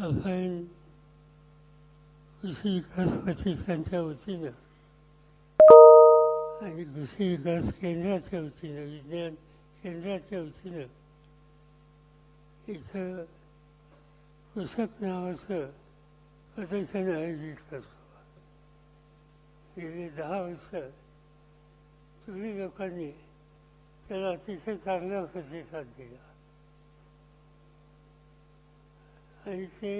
आपण कृषी विकास प्रतिष्ठानच्या वतीनं आणि कृषी विकास केंद्राच्या वतीनं विज्ञान केंद्राच्या वतीनं इथं कृषक नावाचं प्रदर्शन आयोजित करतो. गेले दहा वर्ष तुम्ही लोकांनी त्याला अतिशय चांगला प्रतिसाद दिला. आणि ते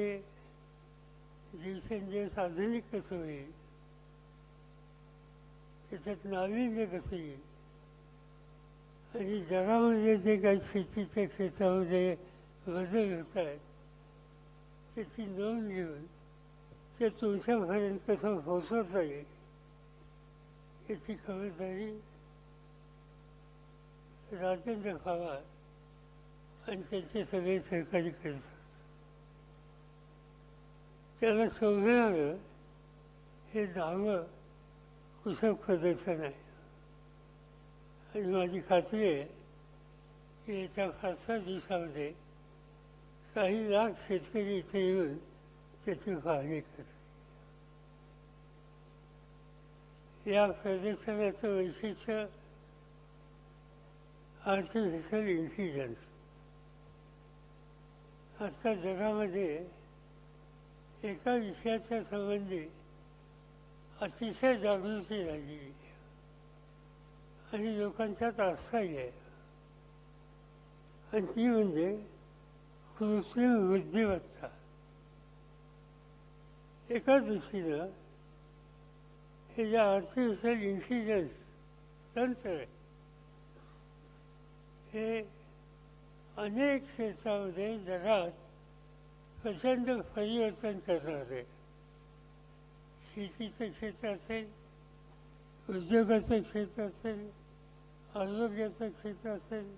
दिवसेंदिवस आधुनिक कसं होईल? त्याच्यात नाविन्य कसं येईल? आणि जगामध्ये जे काही शेतीच्या क्षेत्रामध्ये बदल होत आहेत त्याची नोंद घेऊन ते तुमच्यापर्यंत कसं पोचवता येईल याची खबरदारी राजेंद्र पवार आणि त्यांचे सगळे सहकारी करतात त्याला शोधणारं हे दहावं कुशल प्रदर्शन आहे. आणि माझी खात्री आहे की येत्या खासा दिवसामध्ये काही लाख शेतकरी इथे येऊन त्याची पाहणी करतील. या प्रदर्शनाचं वैशिष्ट्य आर्टिफिशियल इंटेलिजन्स आजच्या जगामध्ये एका विषयाच्या संबंधी अतिशय जागृती झाली आणि लोकांच्यात आस्थाही आहे. आणि ती म्हणजे कृत्रिम बुद्धिमत्ता. एका दृष्टीनं हे जे आर्टिफिशियल इंटेलिजन्स तंत्र आहे हे अनेक क्षेत्रामध्ये जगात प्रचंड परिवर्तन करणार आहे शेतीचं क्षेत्र असेल उद्योगाचं क्षेत्र असेल आरोग्याचं क्षेत्र असेल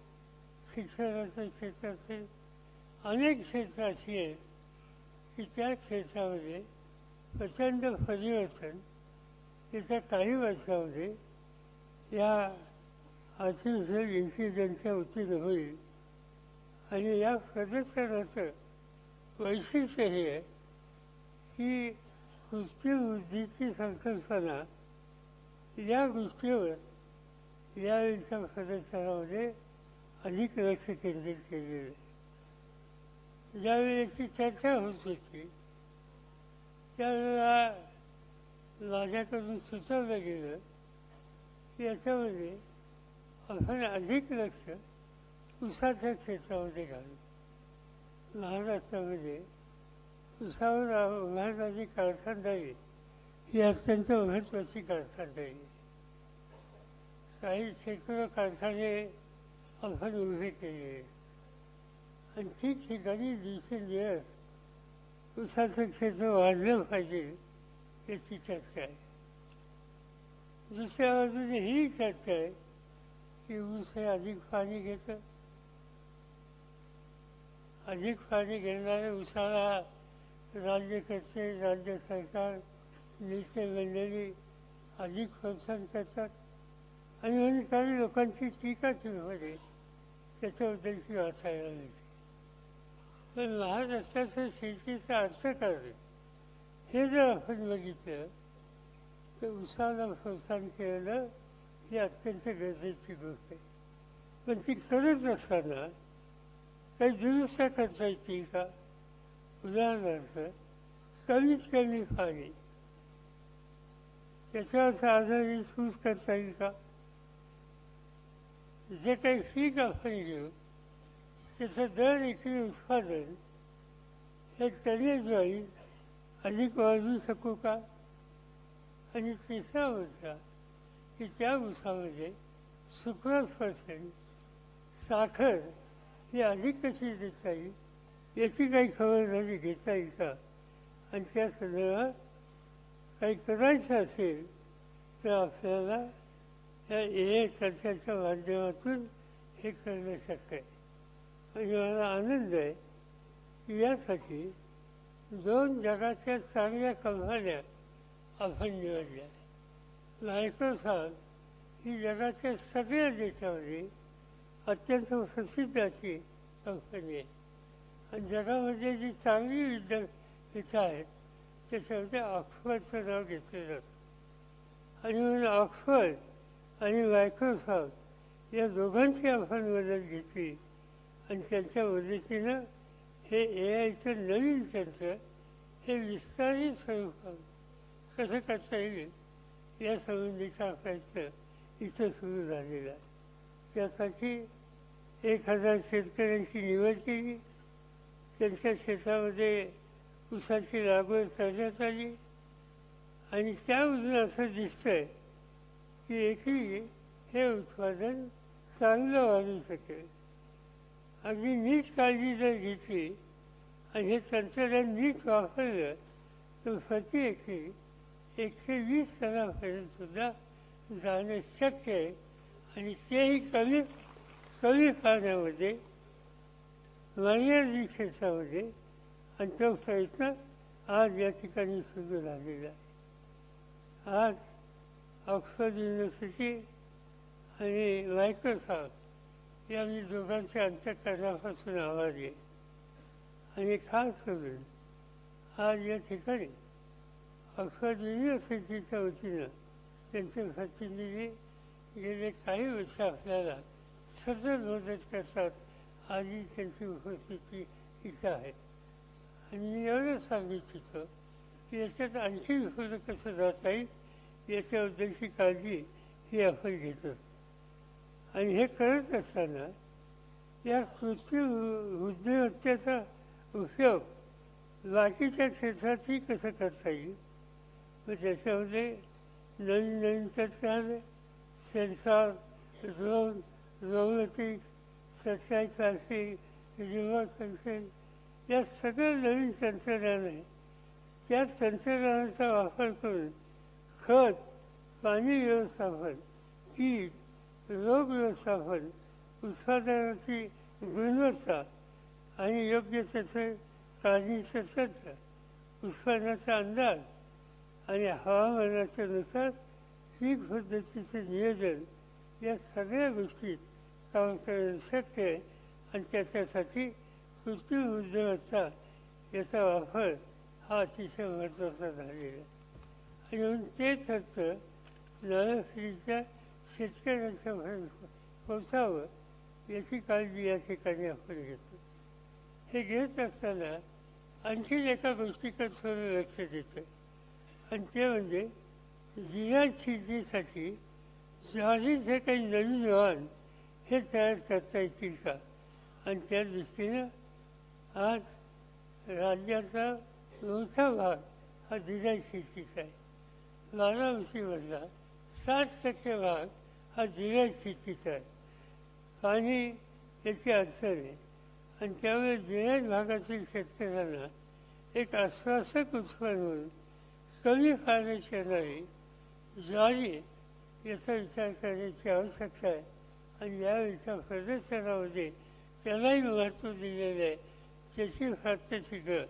शिक्षणाचं क्षेत्र असेल अनेक क्षेत्र अशी आहेत की त्या क्षेत्रामध्ये प्रचंड परिवर्तन येत्या काही वर्षामध्ये या आर्टिफिशियल इंटेलिजन्सच्या वतीनं होईल. आणि या प्रदर्शनाचं वैशिष्ट्य हे आहे की कृत्रिम बुद्धीची संकल्पना या गोष्टीवर यावेळीच्या प्रदर्शनामध्ये अधिक लक्ष केंद्रित केलेलं आहे ज्यावेळेची चर्चा होत होती त्यावेळेला माझ्याकडून सुचवलं गेलं की याच्यामध्ये आपण अधिक लक्ष उसाच्या क्षेत्रामध्ये घालू महाराष्ट्रामध्ये उसावर उभारणारी कारखानदारी ही अत्यंत महत्त्वाची कारखानदारी आहे काही शेकडो कारखाने आपण उभे केले. आणि ठिकठिकाणी दिवसेंदिवस उसाचं क्षेत्र वाढलं पाहिजे याची चर्चा आहे. दुसऱ्या बाजूने ही चर्चा आहे की ऊस हे अधिक पाणी घेतं अधिक पाणी घेणाऱ्या उसाला राज्यकर्ते राज्य सरकार नेते मंडळी अधिक प्रोत्साहन करतात. आणि म्हणून काही लोकांची टीका मध्ये त्याच्याबद्दलची वाचायला मिळते पण महाराष्ट्राचं शेतीचं अर्थकारण हे जर आपण बघितलं तर उसाला प्रोत्साहन केलं ही अत्यंत गरजेची गोष्ट आहे. पण ती करत असताना काही दुरुस्त करता येतील का? उदाहरणार्थ कमीत कमी पाणी त्याच्यावर आधारित सूज करता येईल का? जे काही पीक आपण घेऊ त्याचं दर एकरी उत्पादन हे टनेजवाईज अधिक वाढवू शकू का? आणि तिसरा मुद्दा की त्या ऊसामध्ये सुक्रोज पर्सेंट साखर ही अधिक कशी देता येईल याची काही खबरदारी घेता येईल का आणि त्या संदर्भात काही करायचं असेल तर आपल्याला या ए चर्चाच्या माध्यमातून हे करणं शक्य आहे. आणि मला आनंद आहे की यासाठी दोन जगाच्या चांगल्या कंपन्या आपण निवडल्या. मायक्रोसॉफ्ट ही जगाच्या सगळ्या देशामध्ये अत्यंत प्रसिद्ध अशी कंपनी आहे. आणि जगामध्ये जी चांगली विद्यापीठं आहेत त्याच्यामध्ये ऑक्सफर्डचं नाव घेतलं जातं आणि म्हणून ऑक्सफर्ड आणि मायक्रोसॉफ्ट या दोघांची आपण मदत घेतली. आणि त्यांच्या मदतीनं हे ए आयचं नवीन तंत्र हे विस्तारित स्वरूपात कसं करता येईल? या संबंधीचा प्रयत्न इथं सुरू झालेला आहे. त्यासाठी एक हजार शेतकऱ्यांची निवड केली. त्यांच्या शेतामध्ये ऊसाची लागवड करण्यात आली. आणि त्यामधून असं दिसतंय की एकही हे उत्पादन चांगलं वाढू शकेल. अगदी नीट काळजी जर घेतली आणि हे तंत्रज्ञान नीट वापरलं तर प्रति एकरी एकशे वीस टनापर्यंत सुद्धा जाणं शक्य आहे. आणि तेही कमी कमी पाण्यामध्ये मर्यादित क्षेत्रामध्ये आणि तो प्रयत्न आज या ठिकाणी सुरू झालेला आहे. आज ऑक्सफर्ड युनिव्हर्सिटी आणि मायक्रोसॉफ्ट या मी दोघांच्या अंतकरणापासून आवाज आहे आणि खास करून आज या ठिकाणी ऑक्सफर्ड युनिव्हर्सिटीच्या वतीनं त्यांचे प्रतिनिधी गेले काही वर्ष आपल्याला सतत मदत करतात. आणि त्यांची उपस्थिती इथं आहे. आणि मी एवढंच सांगू इच्छितो की याच्यात आणखी पुढं कसं जाता येईल याच्याबद्दलची काळजी ही आपण घेतो. आणि हे करत असताना या कृत्रिम बुद्धिमत्तेचा उपयोग बाकीच्या क्षेत्रातही कसं करता येईल? मग त्याच्यामध्ये नवीन नवीन तंत्रज्ञान sensor drone robotics satellite traffic remote sensing या सगळं नवीन तंत्रज्ञान आहे त्या तंत्रज्ञानाचा वापर करून खत पाणी व्यवस्थापन कीड रोग व्यवस्थापन उत्पादनाची गुणवत्ता आणि योग्य तसे काळजीचं तंत्र उत्पन्नाचा अंदाज आणि हवामानाच्यानुसार पीक पद्धतीचं नियोजन या सगळ्या गोष्टीत काम करणं शक्य आहे आणि त्याच्यासाठी कृत्रिम बुद्धिमत्ता याचा वापर हा अतिशय महत्त्वाचा झालेला आहे. आणि म्हणून ते तंत्र शेतकऱ्यांच्या शेतकऱ्यांच्यापर्यंत पोचावं याची काळजी या ठिकाणी आपण घेतो. हे घेत असताना आणखीन एका गोष्टीकडे थोडं लक्ष देतं आणि ते म्हणजे जिरा शेतीसाठी ज्वारी हे काही नवीन वाहन हे तयार करता येतील का? आणि त्या दृष्टीनं आज राज्याचा मोठा भाग हा जिरा शेतीचा आहे. बारामतीमधला सात टक्के भाग हा जिरा शेतीचा आहे. पाणी याची अडचण आहे. आणि त्यामुळे जिरायत भागातील शेतकऱ्यांना एक आश्वासक उत्पन्न म्हणून कमी फायदा येणारी ज्वारी याचा विचार करण्याची आवश्यकता आहे आणि यावेळीच्या प्रदर्शनामध्ये त्यालाही महत्त्व दिलेलं आहे त्याची प्रात्यक्षिकं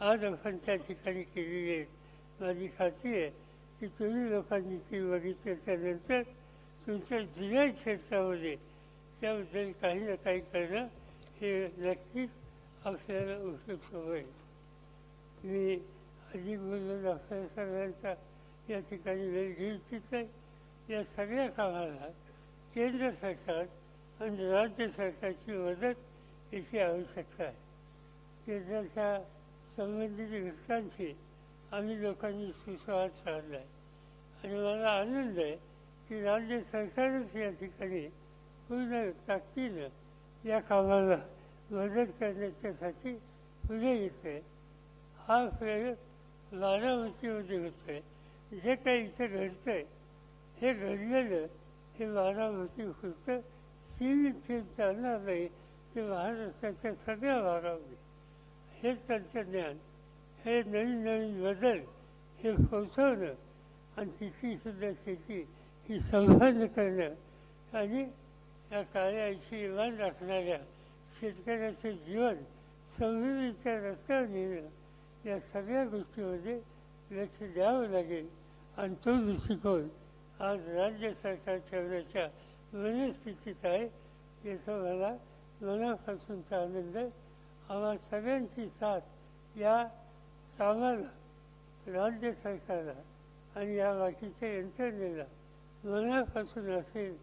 आज आपण त्या ठिकाणी केलेली आहेत माझी खात्री आहे की तुम्ही लोकांनी ती बघितल्याच्यानंतर तुमच्या जुन्या क्षेत्रामध्ये त्याबद्दल काही ना काही करणं हे नक्कीच आपल्याला उपयुक्त होईल. मी अधिक बोलून आपल्या सगळ्यांचा या ठिकाणी वेळ घेऊ इच्छित आहे या सगळ्या कामाला केंद्र सरकार आणि राज्य सरकारची मदत याची आवश्यकता आहे. केंद्राच्या संबंधित घटकांशी आम्ही लोकांनी सुसंवाद साधला आहे आणि मला आनंद आहे की राज्य सरकारच या ठिकाणी पूर्ण ताकदीनं या कामाला मदत करण्याच्यासाठी पुढे येते हा प्रयोग बारामतीमध्ये होतो आहे जे काही इथे घडतंय आहे हे घडलेलं हे बारामती फक्त सीमित इथे चालणार नाही ते महाराष्ट्राच्या सगळ्या वारामध्ये हे तंत्रज्ञान हे नवीन नवीन बदल हे पोचवणं आणि तिथली सुद्धा शेती ही संबंध करणं आणि या कार्याची इमान राखणाऱ्या शेतकऱ्याचं जीवन समृद्धीच्या रस्त्यावर नेणं या सगळ्या गोष्टीमध्ये लक्ष द्यावं लागेल. आणि तो दृष्टिकोन आज राज्य सरकार ठेवण्याच्या वेगळ्या आहे याचा मला मनापासूनचा आनंद आम्हा सगळ्यांची साथ या कामाला राज्य सरकारला आणि या बाकीच्या यंत्रणेला मनापासून असेल